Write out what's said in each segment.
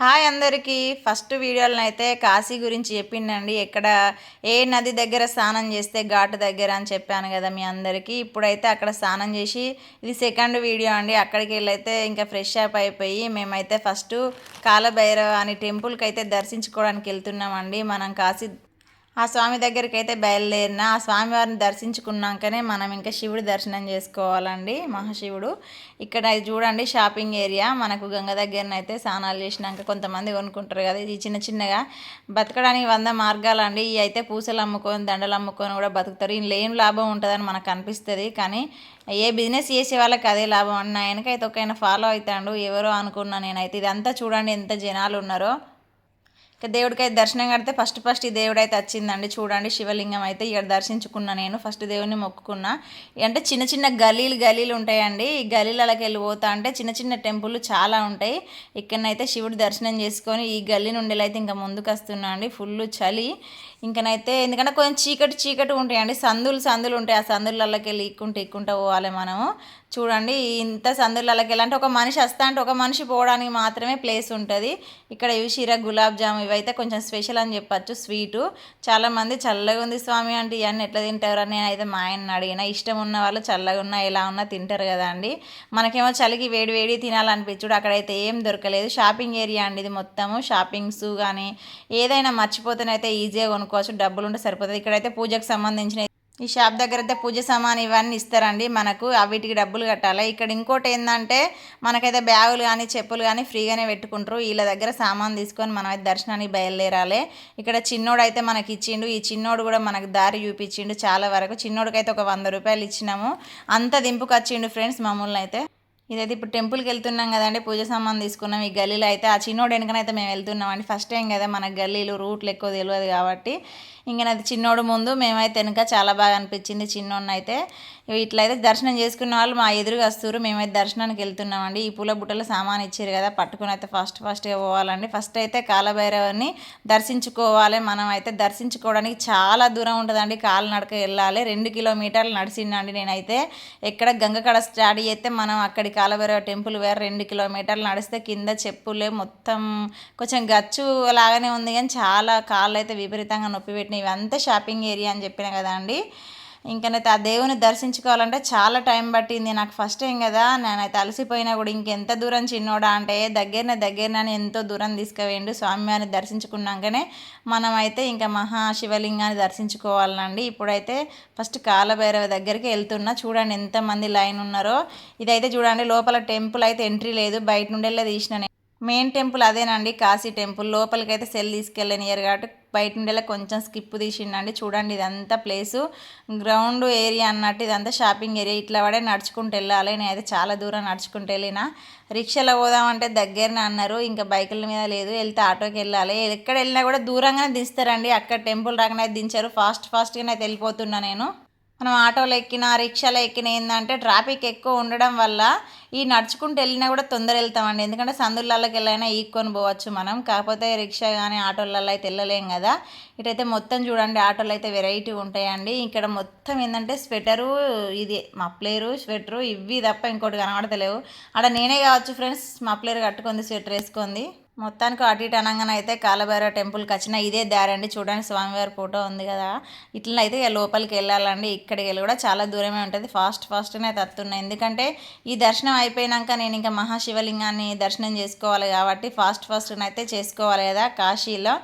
Hi అందరికీ. First వీడియోలో అయితే కాశీ గురించి చెప్పిండండి. ఎక్కడ ఏ నది దగ్గర స్నానం చేస్తే ఘాటు దగ్గర అని చెప్పాను కదా మీ అందరికీ. ఇప్పుడైతే అక్కడ స్నానం చేసి ఇది సెకండ్ వీడియో అండి. అక్కడికి వెళ్ళైతే ఇంకా ఫ్రెష్ అప్ అయిపోయి మేమైతే ఫస్ట్ కాలభైరవ అని టెంపుల్కి అయితే దర్శించుకోవడానికి వెళ్తున్నామండి మనం కాశీ ఆ స్వామి దగ్గరికి అయితే బయలుదేరిన ఆ స్వామివారిని దర్శించుకున్నాకనే మనం ఇంకా శివుడి దర్శనం చేసుకోవాలండి మహాశివుడు. ఇక్కడ చూడండి షాపింగ్ ఏరియా. మనకు గంగ దగ్గరనైతే అయితే స్నానాలు చేసినాక కొంతమంది కొనుక్కుంటారు కదా. ఇది చిన్న చిన్నగా బతకడానికి వంద మార్గాలండి. ఇవి అయితే పూసలు అమ్ముకొని దండలు అమ్ముకొని కూడా బతుకుతారు. ఇందులో ఏం లాభం ఉంటుందని మనకు అనిపిస్తుంది. కానీ ఏ బిజినెస్ చేసే వాళ్ళకి అదే లాభం. అన్న ఆయనకైతే ఒక ఫాలో అవుతాడు. ఎవరో అనుకున్నా నేనైతే. ఇదంతా చూడండి ఎంత జనాలు ఉన్నారో. ఇక దేవుడికైతే దర్శనం కడితే ఫస్ట్ ఫస్ట్ ఈ దేవుడు అయితే వచ్చిందండి. చూడండి శివలింగం అయితే ఇక్కడ దర్శించుకున్నా నేను. ఫస్ట్ దేవుడిని మొక్కుకున్నా. అంటే చిన్న చిన్న గలీలు గలీలు ఉంటాయండి. ఈ గలీలకి వెళ్ళి పోతా అంటే చిన్న చిన్న టెంపుల్ చాలా ఉంటాయి. ఇక్కడనైతే శివుడు దర్శనం చేసుకొని ఈ గల్లీ నుండి అయితే ఇంకా ముందుకు వస్తున్నా అండి. ఫుల్ చలి. ఇంకనైతే ఎందుకంటే కొంచెం చీకటి చీకటి ఉంటాయండి. సందులు సందులు ఉంటాయి. ఆ సందులకి వెళ్ళి ఇక్కుంటే ఇక్కుంటూ పోవాలి మనము. చూడండి ఇంత సందులకి ఎలా అంటే ఒక మనిషి వస్తా అంటే ఒక మనిషి పోవడానికి మాత్రమే ప్లేస్ ఉంటుంది. ఇక్కడ ఇవి గులాబ్ జామ్ ఇవైతే కొంచెం స్పెషల్ అని చెప్పచ్చు స్వీటు. చాలామంది చల్లగా ఉంది స్వామి అంటే ఇవన్నీ ఎట్లా తింటారు అని అయితే మా ఆయన అడిగిన. ఇష్టం ఉన్న వాళ్ళు చల్లగా ఉన్నా ఎలా ఉన్నా తింటారు కదా అండి. మనకేమో చలికి వేడి వేడి తినాలనిపించుడు అక్కడైతే ఏం దొరకలేదు. షాపింగ్ ఏరియా అండి ఇది మొత్తము. షాపింగ్స్ కానీ ఏదైనా మర్చిపోతేనైతే ఈజీగా కొనుక్కోవచ్చు. డబ్బులు ఉంటే సరిపోతుంది. ఇక్కడైతే పూజకు సంబంధించిన ఈ షాప్ దగ్గర అయితే పూజ సామాన్ ఇవన్నీ ఇస్తారండి. మనకు వీటికి డబ్బులు కట్టాలి. ఇక్కడ ఇంకోటి ఏంటంటే మనకైతే బ్యాగులు కానీ చెప్పులు కానీ ఫ్రీగానే పెట్టుకుంటారు. వీళ్ళ దగ్గర సామాన్ తీసుకొని మనం అయితే దర్శనానికి బయలుదేరాలి. ఇక్కడ చిన్నోడు అయితే మనకి ఇచ్చిండు. ఈ చిన్నోడు కూడా మనకు దారి చూపించిండు చాలా వరకు. చిన్నోడికైతే ఒక వంద రూపాయలు ఇచ్చినాము. అంత దింపుకు వచ్చిండు ఫ్రెండ్స్ మమ్మల్ని అయితే. ఇదైతే ఇప్పుడు టెంపుల్కి వెళ్తున్నాం కదండి. పూజ సామాన్ తీసుకున్నాం. ఈ గల్లీలో అయితే ఆ చిన్నోడు వెనుకనైతే మేము వెళ్తున్నాం అండి ఫస్ట్ టైం కదా మన గల్లీలు రూట్లు ఎక్కువ తెలియదు కాబట్టి. ఇంకా నాది చిన్నోడు ముందు మేమైతే వెనుక చాలా బాగా అనిపించింది చిన్నోడిని అయితే ఇట్లయితే దర్శనం చేసుకున్న వాళ్ళు మా ఎదురుగా వస్తారు మేమైతే దర్శనానికి వెళ్తున్నామండి. ఈ పూల బుట్టలు సామాన్ ఇచ్చారు కదా పట్టుకుని అయితే ఫస్ట్ ఫస్ట్గా పోవాలండి. ఫస్ట్ అయితే కాలభైరవని దర్శించుకోవాలి. మనం అయితే దర్శించుకోవడానికి చాలా దూరం ఉంటుందండి. కాలు నడక వెళ్ళాలి. రెండు కిలోమీటర్లు నడిచిందండి నేనైతే. ఎక్కడ గంగకడ స్టార్ట్ చేస్తే మనం అక్కడి కాలభైరవ టెంపుల్ వేరే రెండు కిలోమీటర్లు నడిస్తే కింద చెప్పులే మొత్తం కొంచెం గచ్చు లాగానే ఉంది కానీ చాలా కాళ్ళు అయితే విపరీతంగా నొప్పి పెట్టినాయి. ఇవంతా షాపింగ్ ఏరియా అని చెప్పిన కదా అండి. ఇంకనైతే ఆ దేవుని దర్శించుకోవాలంటే చాలా టైం పట్టింది. నాకు ఫస్ట్ టైం కదా. నేనైతే అలసిపోయినా కూడా ఇంకెంత దూరం చిన్నోడా అంటే దగ్గరనే దగ్గరనే ఎంతో దూరం తీసుకువేయండు స్వామివారిని దర్శించుకున్నాకనే మనమైతే ఇంకా మహాశివలింగాన్ని దర్శించుకోవాలండి. ఇప్పుడైతే ఫస్ట్ కాలభైరవ దగ్గరికి వెళ్తున్నా. చూడండి ఎంతమంది లైన్ ఉన్నారో. ఇదైతే చూడండి లోపల టెంపుల్ అయితే ఎంట్రీ లేదు. బయట నుండి తీసిన మెయిన్ టెంపుల్ అదేనండి కాశీ టెంపుల్. లోపలికి అయితే సెల్ తీసుకెళ్ళనియరు కాబట్టి బయట నుండి కొంచెం స్కిప్ తీసిండండి. చూడండి ఇదంతా ప్లేసు. గ్రౌండ్ ఏరియా అన్నట్టు ఇదంతా షాపింగ్ ఏరియా. ఇట్లా పడే నడుచుకుంటూ వెళ్ళాలి. నేనైతే చాలా దూరం నడుచుకుంటూ వెళ్ళిన. రిక్షాలో పోదామంటే దగ్గరనే అన్నారు. ఇంకా బైకుల మీద లేదు. వెళ్తే ఆటోకి వెళ్ళాలి. ఎక్కడ వెళ్ళినా కూడా దూరంగానే దిస్తారండి అక్కడ టెంపుల్ రాకనే దించారు. ఫాస్ట్ ఫాస్ట్గానే అయితే వెళ్ళిపోతున్నా నేను. మనం ఆటోలో ఎక్కిన రిక్షాలో ఎక్కిన ఏంటంటే ట్రాఫిక్ ఎక్కువ ఉండడం వల్ల ఈ నడుచుకుంటూ వెళ్ళినా కూడా తొందర వెళ్తామండి. ఎందుకంటే సందులలోకి వెళ్ళైనా ఈక్కొని పోవచ్చు మనం. కాకపోతే రిక్షా కానీ ఆటోలలో అయితే వెళ్ళలేం కదా. ఇటైతే మొత్తం చూడండి ఆటోలు అయితే వెరైటీ ఉంటాయండి. ఇక్కడ మొత్తం ఏంటంటే స్వెటరు ఇది మప్లేరు స్వెటరు ఇవి తప్ప ఇంకోటి కనబడతలేవు. అక్కడ నేనే కావచ్చు ఫ్రెండ్స్ మప్లేరు కట్టుకుంది స్వెటర్ వేసుకుంది. మొత్తానికి అటు ఇటు అనగానే అయితే కాలభైరవ టెంపుల్కి వచ్చిన ఇదే దారి అండి. చూడండి స్వామివారి ఫోటో ఉంది కదా. ఇట్లా అయితే లోపలికి వెళ్ళాలండి. ఇక్కడికి వెళ్ళి కూడా చాలా దూరమే ఉంటుంది. ఫాస్ట్ ఫాస్ట్గానే తత్తున్నాయి. ఎందుకంటే ఈ దర్శనం అయిపోయినాక నేను ఇంకా మహాశివలింగాన్ని దర్శనం చేసుకోవాలి కాబట్టి ఫాస్ట్ ఫాస్ట్గా అయితే చేసుకోవాలి కదా కాశీలో.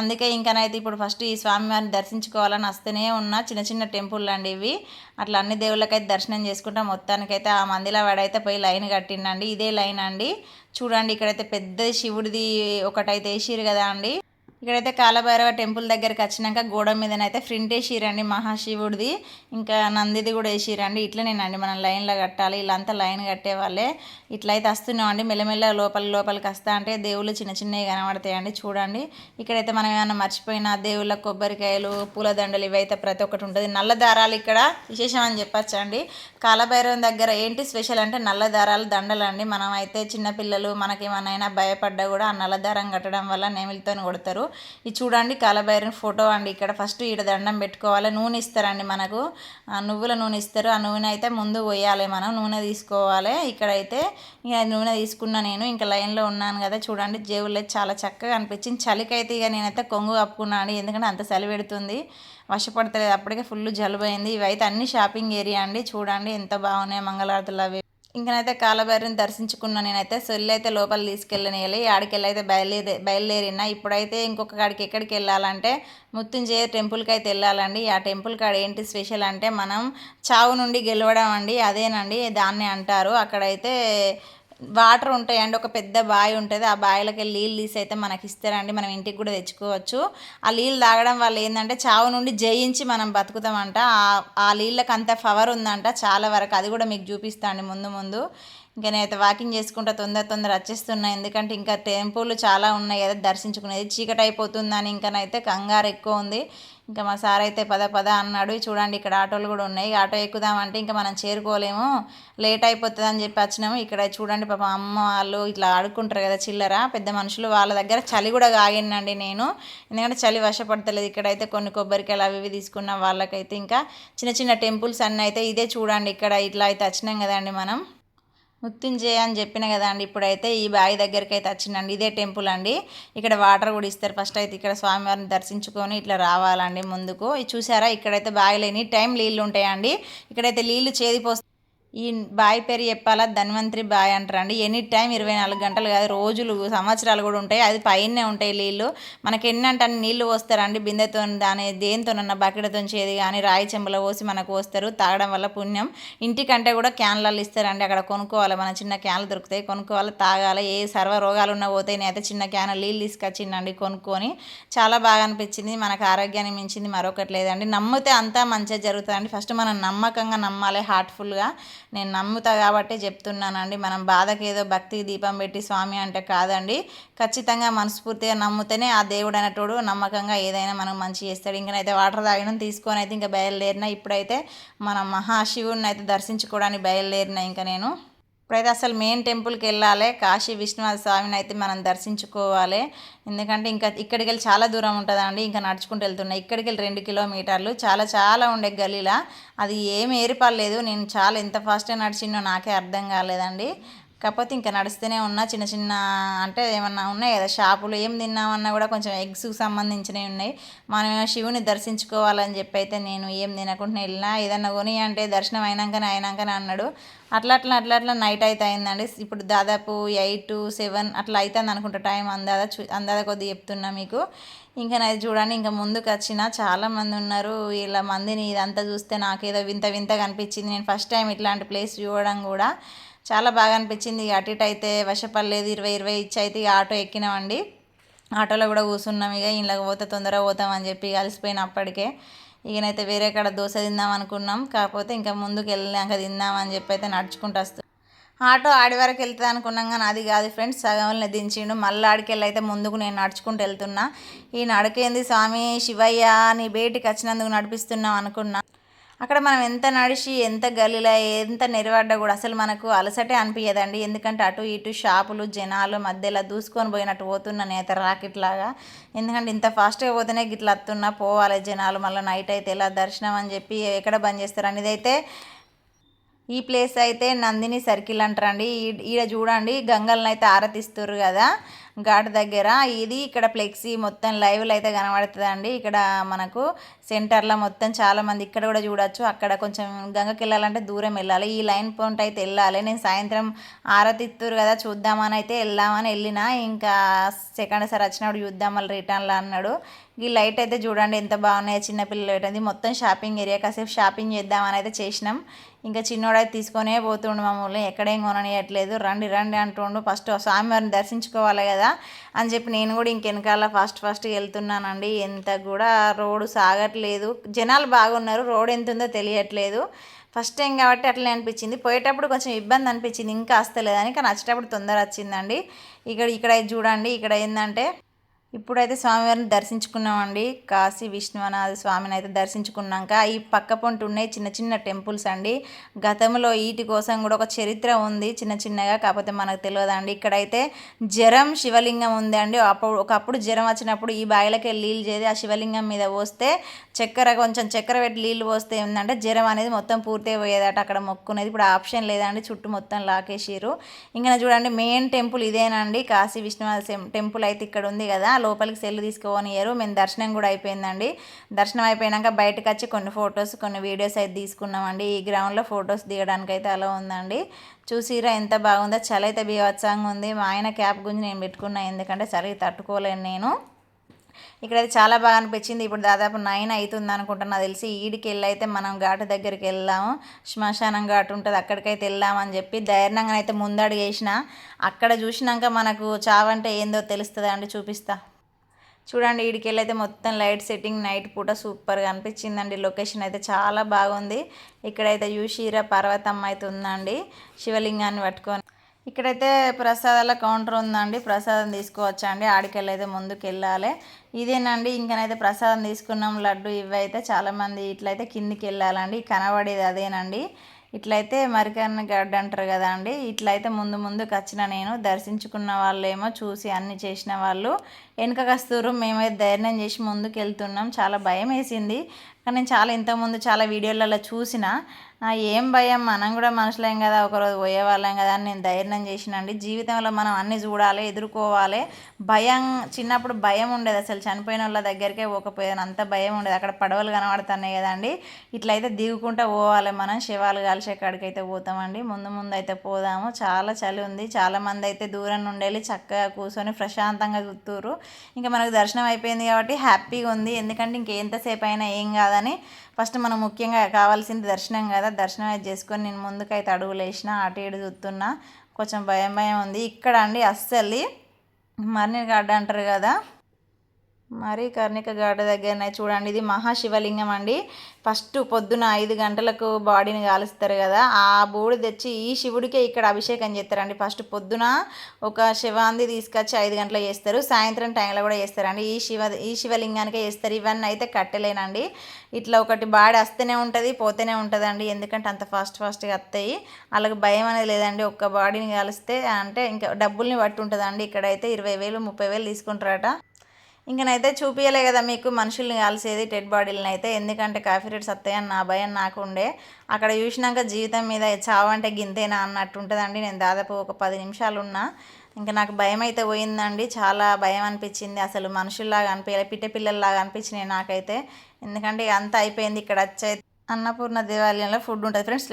అందుకే ఇంకనైతే ఇప్పుడు ఫస్ట్ ఈ స్వామివారిని దర్శించుకోవాలని వస్తూనే ఉన్న. చిన్న చిన్న టెంపుల్ అండి ఇవి. అట్లా అన్ని దేవుళ్ళకైతే దర్శనం చేసుకుంటాం మొత్తానికైతే ఆ మందిలో వాడైతే పోయి లైన్ కట్టిండండి. ఇదే లైన్ అండి. చూడండి ఇక్కడైతే పెద్ద శివుడిది ఒకటైతే వేసిరు కదా అండి. ఇక్కడైతే కాలభైరవ టెంపుల్ దగ్గరికి వచ్చినాక గోడ మీదనైతే ఫ్రింట్ వేసిరండి మహాశివుడిది. ఇంకా నందిది కూడా వేసిరండి. ఇట్లనేనండి మనం లైన్లో కట్టాలి ఇలాంతా లైన్ కట్టే వాళ్ళే. ఇట్లయితే వస్తున్నామండి మెల్లమెల్ల లోపల లోపలికి వస్తా అంటే దేవుళ్ళు చిన్న చిన్నవి కనబడతాయండి చూడండి. ఇక్కడైతే మనం ఏమైనా మర్చిపోయిన దేవుళ్ళ కొబ్బరికాయలు పూలదండలు ఇవైతే ప్రతి ఒక్కటి ఉంటుంది. నల్ల దారాలు ఇక్కడ విశేషం అని చెప్పచ్చండి. కాలభైరవం దగ్గర ఏంటి స్పెషల్ అంటే నల్ల దారాలు దండలు అండి మనం అయితే చిన్నపిల్లలు మనకేమన్నా భయపడ్డా కూడా ఆ నల్ల దారం కట్టడం వల్ల నేమిలతో కొడతారు. ఇది చూడండి కాలభైరవ ఫోటో అండి. ఇక్కడ ఫస్ట్ ఈడ దండం పెట్టుకోవాలి. నూనె ఇస్తారండి మనకు. ఆ నువ్వుల నూనె ఇస్తారు. ఆ నూనె అయితే ముందు పోయాలి మనం. నూనె తీసుకోవాలి. ఇక్కడైతే ఇక నూనె తీసుకున్నా నేను. ఇంకా లైన్లో ఉన్నాను కదా. చూడండి జేబులు చాలా చక్కగా అనిపించింది. చలికైతే ఇక నేనైతే కొంగు కప్పుకున్నాను ఎందుకంటే అంత చలి పెడుతుంది. వర్షపడతలేదు. అప్పటికే ఫుల్ జలుబు అయింది. ఇవైతే అన్ని షాపింగ్ ఏరియా అండి. చూడండి ఎంత బాగున్నాయి మంగళారతులు అవి. ఇంకనైతే కాలభైరని దర్శించుకున్నా నేనైతే సొల్లు అయితే లోపల తీసుకెళ్ళనియాలి ఆడికెళ్ళి అయితే బయలుదే బయలుదేరినా ఇప్పుడైతే ఇంకొక కాడికి ఎక్కడికి వెళ్ళాలంటే ముత్తుంజయ టెంపుల్కి అయితే వెళ్ళాలండి. ఆ టెంపుల్ కాడ ఏంటి స్పెషల్ అంటే మనం చావు నుండి గెలవడం అండి. అదేనండి దాన్ని అంటారు. అక్కడైతే వాటర్ ఉంటాయండి ఒక పెద్ద బావి ఉంటుంది ఆ బావిలోకి వెళ్ళి నీళ్ళు తీసి అయితే మనకి ఇస్తారండి మనం ఇంటికి కూడా తెచ్చుకోవచ్చు. ఆ నీళ్ళు తాగడం వల్ల ఏంటంటే చావు నుండి జయించి మనం బతుకుతామంట. ఆ- ఆ నీళ్ళకి అంత పవర్ ఉందంట చాలా వరకు. అది కూడా మీకు చూపిస్తాండి ముందు ముందు. ఇంకా నేనైతే వాకింగ్ చేసుకుంటా తొందర తొందర వచ్చేస్తున్నాయి ఎందుకంటే ఇంకా టెంపుల్ చాలా ఉన్నాయి కదా దర్శించుకునేది చీకటి అయిపోతుందని ఇంకనైతే కంగారు ఎక్కువ ఉంది. ఇంకా మా సార్ అయితే పద పద అన్నాడు. చూడండి ఇక్కడ ఆటోలు కూడా ఉన్నాయి. ఆటో ఎక్కుదామంటే ఇంకా మనం చేరుకోలేము. లేట్ అయిపోతుంది అని చెప్పి వచ్చినాము. ఇక్కడ చూడండి పాపం అమ్మ వాళ్ళు ఇట్లా ఆడుకుంటారు కదా చిల్లర. పెద్ద మనుషులు వాళ్ళ దగ్గర చలి కూడా కాగిందండి నేను. ఎందుకంటే చలి వశపడతలేదు. ఇక్కడైతే కొన్ని కొబ్బరికాయలు అవి ఇవి తీసుకున్న వాళ్ళకైతే ఇంకా చిన్న చిన్న టెంపుల్స్ అన్నీ అయితే ఇదే చూడండి. ఇక్కడ ఇట్లా అయితే వచ్చినాం కదండి మనం. ముత్తుంజయ అని చెప్పిన కదా అండి ఇప్పుడైతే ఈ బావి దగ్గరికి అయితే వచ్చిందండి. ఇదే టెంపుల్ అండి. ఇక్కడ వాటర్ కూడా ఇస్తారు. ఫస్ట్ అయితే ఇక్కడ స్వామివారిని దర్శించుకొని ఇట్లా రావాలండి ముందుకు. చూసారా? ఇక్కడైతే బావిలో ఎనీ టైం నీళ్ళు ఉంటాయండి. ఇక్కడైతే నీళ్ళు చేదిపోస్తాయి ఈ బాయ్ పేరు చెప్పాలా? ధన్వంతరి బాయ్ అంటారండి. ఎనీ టైం ఇరవై నాలుగు గంటలు కాదు రోజులు సంవత్సరాలు కూడా ఉంటాయి. అది పైనే ఉంటాయి నీళ్ళు మనకి ఎన్ని అంటే అన్ని నీళ్ళు పోస్తారండి. బిందెతో దాని దేనితోనన్నా బకెట్తో చేది కానీ రాయి చెంబలో పోసి మనకు పోస్తారు. తాగడం వల్ల పుణ్యం. ఇంటికంటే కూడా క్యాన్లలో ఇస్తారండి. అక్కడ కొనుక్కోవాలి. మన చిన్న క్యాన్లు దొరుకుతాయి. కొనుక్కోవాలి తాగాలి. ఏ సర్వ రోగాలు ఉన్నా పోతాయి నేనైతే చిన్న క్యాన్ నీళ్ళు తీసుకొచ్చిందండి కొనుక్కొని. చాలా బాగా అనిపించింది. మనకు ఆరోగ్యాన్ని మించింది మరొకటి లేదండి. నమ్మితే అంతా మంచిగా జరుగుతుందండి. ఫస్ట్ మనం నమ్మకంగా నమ్మాలి హార్ట్ఫుల్గా నేను నమ్ముతా కాబట్టి చెప్తున్నానండి. మనం బాధకి ఏదో భక్తి దీపం పెట్టి స్వామి అంటే కాదండి. ఖచ్చితంగా మనస్ఫూర్తిగా నమ్ముతేనే ఆ దేవుడు అనేటోడు నమ్మకంగా ఏదైనా మనకు మంచి చేస్తాడు. ఇంకనైతే వాటర్ తాగడం తీసుకొని అయితే ఇంకా బయలుదేరిన. ఇప్పుడైతే మన మహాశివుడిని అయితే దర్శించుకోవడానికి బయలుదేరిన ఇంకా నేను. ఇప్పుడైతే అసలు మెయిన్ టెంపుల్కి వెళ్ళాలి. కాశీ విశ్వనాథ స్వామిని అయితే మనం దర్శించుకోవాలి. ఎందుకంటే ఇంకా ఇక్కడికి వెళ్ళి చాలా దూరం ఉంటుందండి. ఇంకా నడుచుకుంటూ వెళ్తున్నాయి ఇక్కడికి వెళ్ళి రెండు కిలోమీటర్లు. చాలా చాలా ఉండే గలీలా అది ఏమి ఏరిపడలేదు నేను చాలా ఎంత ఫాస్ట్గా నడిచిందో నాకే అర్థం కాలేదండి. కాకపోతే ఇంకా నడుస్తూనే ఉన్నా చిన్న చిన్న అంటే ఏమన్నా ఉన్నాయి కదా షాపులు ఏం తిన్నామన్నా కూడా కొంచెం ఎగ్స్కి సంబంధించినవి ఉన్నాయి. మనం శివుని దర్శించుకోవాలని చెప్పి అయితే నేను ఏం తినకుండా వెళ్ళినా ఏదన్నా కొని అంటే దర్శనం అయినాకనే అయినాకనే అన్నాడు. అట్లా అట్లా అట్లా అట్లా నైట్ అయితే అయిందండి. ఇప్పుడు దాదాపు ఎయిట్ సెవెన్ అట్లా అవుతుంది అనుకుంటా టైం. అందాదా చూ అందాదా కొద్ది చెప్తున్నా మీకు. ఇంకా నాది చూడండి ఇంకా ముందుకు వచ్చిన చాలామంది ఉన్నారు. ఇలా మందిని ఇదంతా చూస్తే నాకేదో వింత వింతగా అనిపించింది. నేను ఫస్ట్ టైం ఇట్లాంటి ప్లేస్ చూడడం కూడా. చాలా బాగా అనిపించింది. ఇక అటు ఇటు అయితే వశపడలేదు. ఇరవై ఇరవై ఇచ్చి అయితే ఇక ఆటో ఎక్కినామండి. ఆటోలో కూడా కూర్చున్నాం ఇక. ఇంట్లోకి పోతే తొందరగా పోతాం అని చెప్పి కలిసిపోయినప్పటికే ఈయనైతే వేరే కాడ దోశ తిందాం అనుకున్నాం. కాకపోతే ఇంకా ముందుకు వెళ్ళాక తిందాం అని చెప్పి అయితే నడుచుకుంటూ వస్తుంది ఆటో ఆడి వరకు వెళ్తుంది అనుకున్నాం కానీ అది కాదు ఫ్రెండ్స్. సగంలో దించిండు. మళ్ళీ ఆడికెళ్ళి అయితే ముందుకు నేను నడుచుకుంటూ వెళ్తున్నా. ఈ నడకేంది స్వామి శివయ్య నీ బయటికి వచ్చినందుకు నడిపిస్తున్నాం అనుకున్నా. అక్కడ మనం ఎంత నడిచి ఎంత గలిలా ఎంత నెరవడ్డా కూడా అసలు మనకు అలసటే అనిపించదండి ఎందుకంటే అటు ఇటు షాపులు జనాలు మధ్యలో దూసుకొని పోయినట్టు పోతున్నా నేత రాకెట్ లాగా. ఎందుకంటే ఇంత ఫాస్ట్గా పోతేనే గిట్లా వస్తున్నా పోవాలి జనాలు మళ్ళీ నైట్ అయితే ఇలా దర్శనం అని చెప్పి ఎక్కడ బంద్ చేస్తారు ఇదైతే ఈ ప్లేస్ అయితే నందిని సర్కిల్ అంటారండి. ఈడ చూడండి గంగల్ని అయితే ఆరతిస్తారు కదా. ఘాట్ దగ్గర. ఇది ఇక్కడ ఫ్లెక్సీ మొత్తం లైవ్లో అయితే కనబడుతుందండి. ఇక్కడ మనకు సెంటర్లో మొత్తం చాలామంది ఇక్కడ కూడా చూడొచ్చు. అక్కడ కొంచెం గంగకి వెళ్ళాలంటే దూరం వెళ్ళాలి. ఈ లైన్ పాయింట్ అయితే వెళ్ళాలి. నేను సాయంత్రం ఆరతిత్తూరు కదా చూద్దామని అయితే వెళ్దామని వెళ్ళిన. ఇంకా సెకండ్ సార్ వచ్చినప్పుడు చూద్దాం మళ్ళీ రిటర్న్లో అన్నాడు. ఈ లైట్ అయితే చూడండి ఎంత బాగున్నాయో. చిన్నపిల్లలు పెట్టింది. మొత్తం షాపింగ్ ఏరియా. కాసేపు షాపింగ్ చేద్దామని అయితే చేసినాం. ఇంకా చిన్నోడైతే తీసుకొనే పోతుండు మమ్మల్ని ఎక్కడేం కొననియట్లేదు. రండి రండి అంటుండు. ఫస్ట్ స్వామివారిని దర్శించుకోవాలి కదా. అని చెప్పి నేను కూడా ఇంకెనకాల ఫాస్ట్ ఫాస్ట్ వెళ్తున్నానండి. ఎంత కూడా రోడ్డు సాగట్లేదు. జనాలు బాగున్నారు. రోడ్ ఎంత ఉందో తెలియట్లేదు. ఫస్ట్ టైం కాబట్టి అట్లనే అనిపించింది. పోయేటప్పుడు కొంచెం ఇబ్బంది అనిపించింది. ఇంకా వస్తలేదని కానీ వచ్చేటప్పుడు తొందర వచ్చిందండి. ఇక్కడ ఇక్కడ చూడండి. ఇక్కడ ఏంటంటే ఇప్పుడైతే స్వామివారిని దర్శించుకున్నామండి. కాశీ విశ్వనాథ స్వామిని అయితే దర్శించుకున్నాక ఈ పక్క పొంటి ఉన్నాయి చిన్న చిన్న టెంపుల్స్ అండి. గతంలో వీటి కోసం కూడా ఒక చరిత్ర ఉంది చిన్న చిన్నగా కాకపోతే మనకు తెలియదండి. ఇక్కడైతే జ్వరం శివలింగం ఉంది అండి. అప్పుడు ఒకప్పుడు జ్వరం వచ్చినప్పుడు ఈ బాయిలకి నీళ్ళు చేసి ఆ శివలింగం మీద పోస్తే చక్కెర కొంచెం చక్కెర పెట్టి నీళ్ళు పోస్తే ఏంటంటే జ్వరం అనేది మొత్తం పూర్తి పోయేదట. అక్కడ మొక్కునేది ఇప్పుడు ఆప్షన్ లేదండి. చుట్టూ మొత్తం లాకేసిరు ఇంకా చూడండి మెయిన్ టెంపుల్ ఇదేనండి. కాశీ విశ్వనాథ టెంపుల్ అయితే ఇక్కడ ఉంది కదా. లోపలికి సెల్ తీసుకోనియరు మేము దర్శనం కూడా అయిపోయిందండి. దర్శనం అయిపోయినాక బయటకు వచ్చి కొన్ని ఫొటోస్ కొన్ని వీడియోస్ అయితే తీసుకున్నామండి. ఈ గ్రౌండ్లో ఫొటోస్ దిగడానికి అయితే అలా ఉందండి. చూసిరా ఎంత బాగుందో. చలి అయితే బీవత్సంగా ఉంది. మా ఆయన క్యాప్ గురించి నేను పెట్టుకున్నా ఎందుకంటే చలి తట్టుకోలేను నేను. ఇక్కడైతే చాలా బాగా అనిపించింది. ఇప్పుడు దాదాపు నైన్ అవుతుంది అనుకుంటున్నా తెలిసి. ఈడికి వెళ్ళైతే మనం ఘాటు దగ్గరికి వెళ్దాము. శ్మశానం ఘాటు ఉంటుంది. అక్కడికైతే వెళ్దామని చెప్పి ధైర్యంగా అయితే ముందడుగు వేసిన. అక్కడ చూసినాక మనకు చావంటే ఏందో తెలుస్తుందా అండి చూపిస్తా. చూడండి వీడికి అయితే మొత్తం లైట్ సెట్టింగ్ నైట్ పూట సూపర్గా అనిపించిందండి. లొకేషన్ అయితే చాలా బాగుంది. ఇక్కడైతే యూషీర పర్వతమ్మ అయితే ఉందండి శివలింగాన్ని పట్టుకొని. ఇక్కడైతే ప్రసాదాల కౌంటర్ ఉందండి ప్రసాదం తీసుకోవచ్చా అండి ఆడికెళ్ళి ముందుకు వెళ్ళాలి ఇదేనండి ఇంకనైతే ప్రసాదం తీసుకున్నాం లడ్డు ఇవైతే చాలామంది ఇట్లయితే కిందికి వెళ్ళాలండి కనబడేది అదేనండి. ఇట్లయితే మరికన్న గడ్డ అంటారు కదా అండి ఇట్లయితే ముందు ముందుకు వచ్చిన నేను దర్శించుకున్న వాళ్ళేమో చూసి అన్ని చేసిన వాళ్ళు. వెనుక కస్తూరు మేమైతే ధైర్యం చేసి ముందుకు వెళ్తున్నాం చాలా భయం వేసింది. కానీ నేను చాలా ఇంతకుముందు చాలా వీడియోలలో చూసిన ఏం భయం మనం కూడా మనుషులేం కదా ఒకరోజు పోయేవాళ్ళం కదా అని నేను ధైర్యం చేసినండి జీవితంలో మనం అన్నీ చూడాలి ఎదుర్కోవాలి. భయం చిన్నప్పుడు భయం ఉండేది అసలు. చనిపోయిన వాళ్ళ దగ్గరికే పోకపోయాను అంత భయం ఉండేది. అక్కడ పడవలు కనబడుతున్నాయి కదండి ఇట్లయితే దిగుకుంటూ పోవాలి మనం. శివాలు కాల్చే కాడికి అయితే పోతామండి. ముందు ముందు అయితే పోదాము. చాలా చలి ఉంది. చాలామంది అయితే దూరం నుండి చక్కగా కూర్చొని ప్రశాంతంగా చూస్తున్నారు ఇంకా మనకు దర్శనం అయిపోయింది కాబట్టి హ్యాపీగా ఉంది. ఎందుకంటే ఇంకెంతసేపు అయినా ఏం కాదని ఫస్ట్ మనం ముఖ్యంగా కావాల్సింది దర్శనం కదా. దర్శనం అయితే చేసుకొని నేను ముందుకైతే అడుగులు వేసిన అటు ఇటు చూస్తున్నా. కొంచెం భయం భయం ఉంది. ఇక్కడ అండి అస్సలు మర్ని గార్డ్ అంటారు కదా. మరి కర్ణిక ఘాట దగ్గరనే చూడండి ఇది మహాశివలింగం అండి. ఫస్ట్ పొద్దున ఐదు గంటలకు బాడీని కాలుస్తారు కదా ఆ బూడి తెచ్చి ఈ శివుడికే ఇక్కడ అభిషేకం చేస్తారండి. ఫస్ట్ పొద్దున ఒక శివాంది తీసుకొచ్చి ఐదు గంటలకు చేస్తారు సాయంత్రం టైంలో కూడా చేస్తారండి. ఈ శివ ఈ శివలింగానికే చేస్తారు ఇవన్నీ అయితే కట్టలేనండి. ఇట్లా ఒకటి బాడీ వస్తేనే ఉంటుంది పోతేనే ఉంటుందండి. ఎందుకంటే అంత ఫాస్ట్ ఫాస్ట్గా వస్తాయి. వాళ్ళకి భయం అనేది లేదండి ఒక్క బాడీని కలిస్తే అంటే ఇంకా డబ్బుల్ని బట్టి ఉంటుందండి. ఇక్కడైతే ఇరవై వేలు ముప్పై వేలు తీసుకుంటారట. ఇంకనైతే చూపించలే కదా మీకు మనుషుల్ని కాల్సేది డెడ్ బాడీలను అయితే. ఎందుకంటే కాఫీ రేట్స్ వస్తాయని నా భయం నాకు ఉండే. అక్కడ చూసినాక జీవితం మీద చావంటే గింతేనా అన్నట్టు ఉంటుందండి. నేను దాదాపు ఒక పది నిమిషాలు ఉన్నా. ఇంకా నాకు భయం అయితే పోయిందండి. చాలా భయం అనిపించింది. అసలు మనుషుల్లాగా అనిపించలే పిట్ట పిల్లల్లాగా అనిపించినాయి నాకైతే. ఎందుకంటే అంతా అయిపోయింది ఇక్కడ వచ్చే అన్నపూర్ణ దేవాలయంలో ఫుడ్ ఉంటుంది. ఫ్రెండ్స్